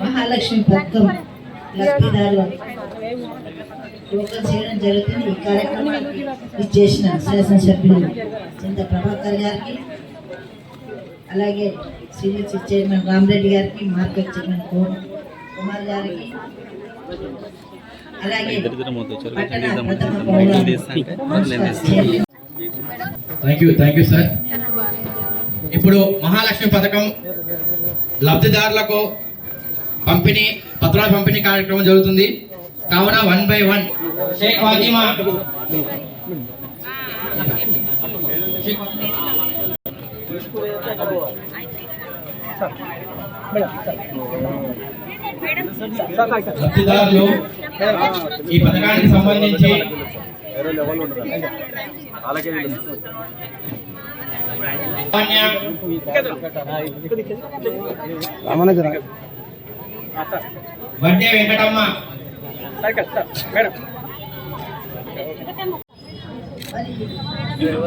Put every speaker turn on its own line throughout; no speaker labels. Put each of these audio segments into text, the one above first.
మహాలక్ష్మి పథకం లబ్ధిదారులు టోకన్ చేయడం జరుగుతుంది. ఈ కార్యక్రమానికి ఇచ్చేసిన శాసనసభ్యులు చింత ప్రభాకర్ గారికి అలాగే సిరిసి చైర్మన్ రామరెడ్డి గారికి మార్కెట్ చైర్మన్ కుమార్ గారికి అలాగే
thank you thank you sir ఇప్పుడు మహాలక్ష్మి పథకం లబ్ధిదారులకు పంపిణీ పత్రాల పంపిణీ కార్యక్రమం జరుగుతుంది. కావున వన్ బై వన్. షేక్ వాకిమా లబ్ధిదారులు ఈ పథకానికి సంబంధించి వడ్డే వెంకటమ్మ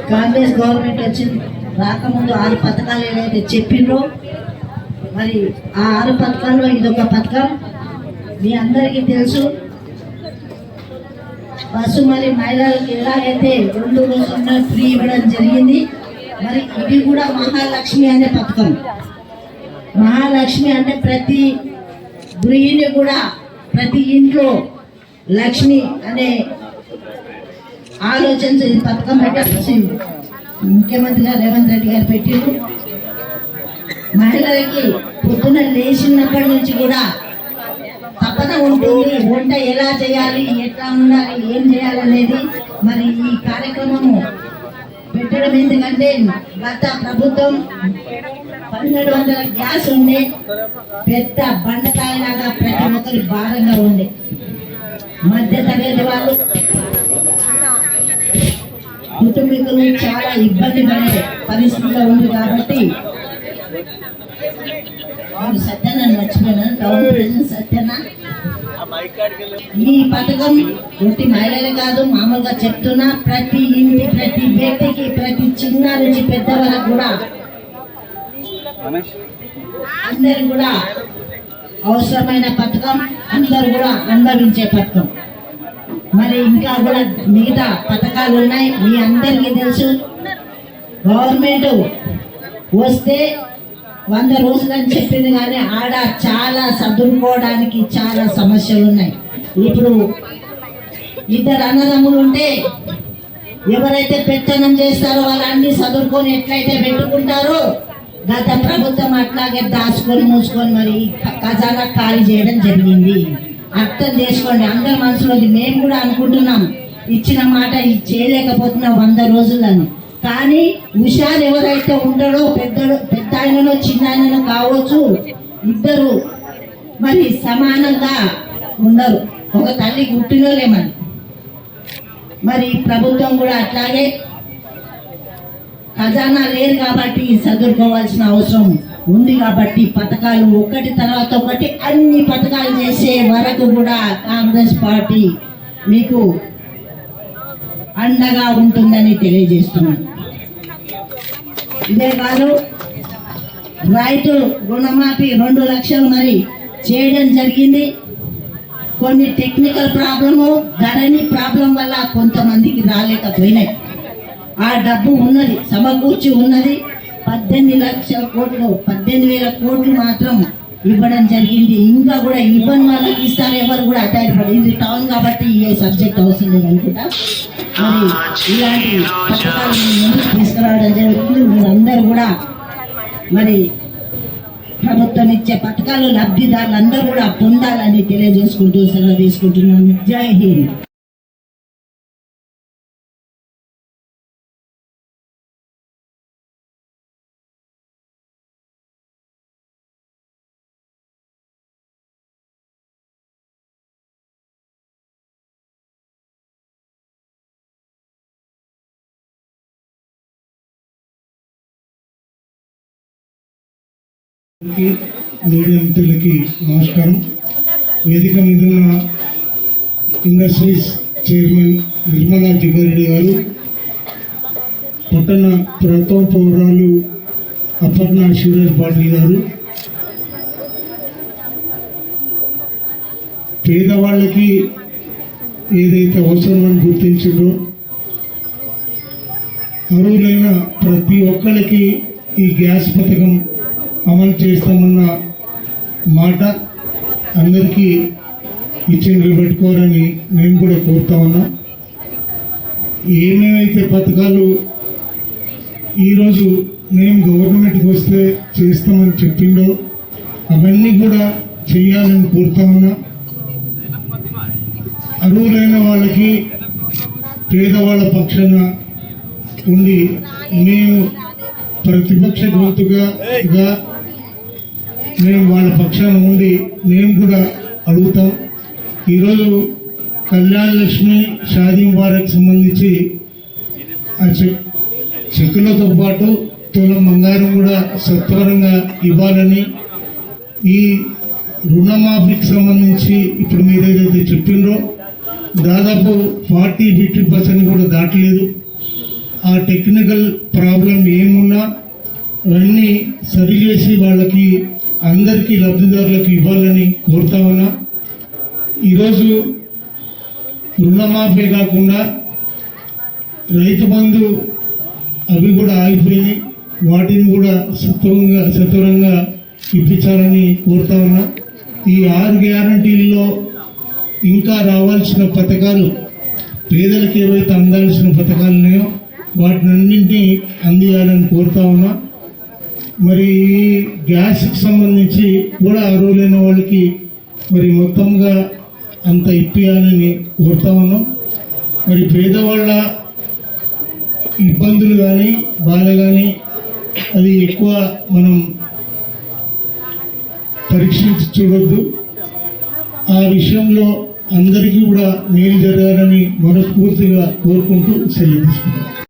కాంగ్రెస్ గవర్నమెంట్ వచ్చింది రాకముందు ఆరు పథకాలు ఏదైతే చెప్పిండ్రో మరి ఆ ఆరు పథకాల్లో ఇదొక పథకం. మీ అందరికీ తెలుసు బస్సు మరి మహిళలకు ఎలాగైతే రెండు రోజుల్లో ఫ్రీ ఇవ్వడం జరిగింది. మరి ఇది కూడా మహాలక్ష్మి అనే పథకం. మహాలక్ష్మి అంటే ప్రతి గృహిణి కూడా ప్రతి ఇంట్లో లక్ష్మి అనే ఆలోచన పథకం పెట్టాల్సి ముఖ్యమంత్రి గారు రేవంత్ రెడ్డి గారు పెట్టిండు మహిళలకి పొద్దున లేచినప్పటి నుంచి కూడా తపన ఉంటుంది. వంట ఎలా చేయాలి ఎట్లా ఉండాలి ఏం చేయాలనేది మరి ఈ కార్యక్రమము పెట్టడం ఎందుకంటే గత ప్రభుత్వం పన్నెండు వందల గ్యాస్ ఉండే పెద్ద బండకాయలాగా ప్రతి ఒక్కరి భారంగా ఉండే. మధ్య తరగతి వాళ్ళు కుటుంబీకులు చాలా ఇబ్బంది పడే పరిస్థితిలో ఉంది కాబట్టి నేను సత్యనాన్ని మర్చిపోయినాను టౌన్ ఈ పథకం ప్రతి మహిళలే కాదు మామూలుగా చెప్తున్నా ప్రతి ఇంటి ప్రతి వ్యక్తికి ప్రతి చిన్న నుంచి పెద్ద వరకు కూడా అందరు కూడా అవసరమైన పథకం అందరు కూడా అనుభవించే పథకం. మరి ఇంకా కూడా మిగతా పథకాలు ఉన్నాయి మీ అందరికీ తెలుసు. గవర్నమెంట్ వస్తే వంద రోజులు అని చెప్పింది కానీ ఆడ చాలా సర్దుకోవడానికి చాలా సమస్యలు ఉన్నాయి ఇప్పుడు ఇద్దరు అన్నదమ్ములు ఉంటే ఎవరైతే పెత్తనం చేస్తారో వాళ్ళు అన్ని చదువుకొని ఎట్లయితే పెట్టుకుంటారో గత ప్రభుత్వం అట్లాగే దాచుకొని మూసుకొని మరి ఖజానా ఖాళీ చేయడం జరిగింది. అర్థం చేసుకోండి అందరి మనసులోకి మేము కూడా అనుకుంటున్నాం. ఇచ్చిన మాట ఇది చేయలేకపోతున్నాం వంద రోజులను. కానీ హుషారు ఎవరైతే ఉంటాడో పెద్ద పెద్ద ఆయనలో చిన్న ఆయనలో కావచ్చు ఇద్దరు మరి సమానంగా ఉండరు. ఒక తల్లి గుట్టినోలేమని మరి. ప్రభుత్వం కూడా అట్లాగే ఖజానా లేదు కాబట్టి చదువుకోవాల్సిన అవసరం ఉంది కాబట్టి పథకాలు ఒకటి తర్వాత ఒకటి అన్ని పథకాలు చేసే వరకు కూడా కాంగ్రెస్ పార్టీ మీకు అండగా ఉంటుందని తెలియజేస్తున్నాను. ఇదే రైతు రుణమాఫీ రెండు లక్షలు మరి చేయడం జరిగింది. కొన్ని టెక్నికల్ ప్రాబ్లము ధరణి ప్రాబ్లం వల్ల కొంతమందికి రాలేకపోయినాయి. ఆ డబ్బు ఉన్నది సమకూర్చి ఉన్నది. పద్దెనిమిది లక్షల కోట్లు పద్దెనిమిది వేల కోట్లు మాత్రం ఇవ్వడం జరిగింది. ఇంకా కూడా ఇవ్వని వాళ్ళకి ఇస్తారు ఎవరు కూడా అటాయిపడి ఇది టౌన్ కాబట్టి ఏ సబ్జెక్ట్ అవసరం లేదు అనుకుంటా. మరి ఇలాంటి పథకాలు తీసుకురావడం జరుగుతుంది కూడా మరి ప్రభుత్వం ఇచ్చే పథకాలు లబ్ధిదారులు అందరూ కూడా పొందాలని తెలియజేసుకుంటూ సెలవు తీసుకుంటున్నాను. జై హింద్.
మీడియా మిత్రులకి నమస్కారం. వేదిక మీద ఉన్న ఇండస్ట్రీస్ చైర్మన్ నిర్మలా జిగారెడ్డి గారు పట్టణ ప్రభుత్వ పౌరాలు అపర్ణ శివరాజ్ పాటిల్ గారు పేదవాళ్ళకి ఏదైతే అవసరమని గుర్తించిందో అర్హులైన ప్రతి ఒక్కరికి ఈ గ్యాస్ పథకం అమలు చేస్తామన్న మాట అందరికీ ఇచ్చి నిలబెట్టుకోవాలని నేను కూడా కోరుతా ఉన్నా. ఏమేమైతే పథకాలు ఈరోజు మేము గవర్నమెంట్కి వస్తే చేస్తామని చెప్పిండో అవన్నీ కూడా చేయాలని కోరుతా ఉన్నా. అర్హులైన వాళ్ళకి పేదవాళ్ళ పక్షాన ఉండి మేము ప్రతిపక్ష గొంతుగా మేము వాళ్ళ పక్షాన ఉండి మేము కూడా అడుగుతాం. ఈరోజు కళ్యాణ లక్ష్మి షాదీ ముబారక్ సంబంధించి ఆ చెక్ చెక్కులతో పాటు తులం బంగారం కూడా సత్వరంగా ఇవ్వాలని ఈ రుణమాఫీకి సంబంధించి ఇప్పుడు మీరు ఏదైతే చెప్పిండ్రో దాదాపు ఫార్టీ ఫిఫ్టీ పర్సెంట్ కూడా దాటలేదు. ఆ టెక్నికల్ ప్రాబ్లం ఏమున్నా అవన్నీ సరిచేసి వాళ్ళకి అందరికీ లబ్ధిదారులకు ఇవ్వాలని కోరుతా ఉన్నా. ఈరోజు రుణమాఫీ కాకుండా రైతు బంధు అవి కూడా ఆగిపోయినాయి. వాటిని కూడా సత్వరంగా సత్వరంగా ఇప్పించాలని కోరుతా ఉన్నా. ఈ ఆరు గ్యారంటీల్లో ఇంకా రావాల్సిన పథకాలు పేదలకు ఏవైతే అందాల్సిన పథకాలు ఉన్నాయో వాటినన్నింటినీ అందియాలని కోరుతా ఉన్నా. మరి గ్యాస్కి సంబంధించి కూడా అర్హులైన వాళ్ళకి మరి మొత్తంగా అంత ఇప్పియాలని కోరుతా ఉన్నాం. మరి పేదవాళ్ళ ఇబ్బందులు కానీ బాధ కానీ అది ఎక్కువ మనం పరీక్షించి చూడొద్దు. ఆ విషయంలో అందరికీ కూడా మేలు జరగాలని మనస్ఫూర్తిగా కోరుకుంటూ సెలవు తీసుకుంటాం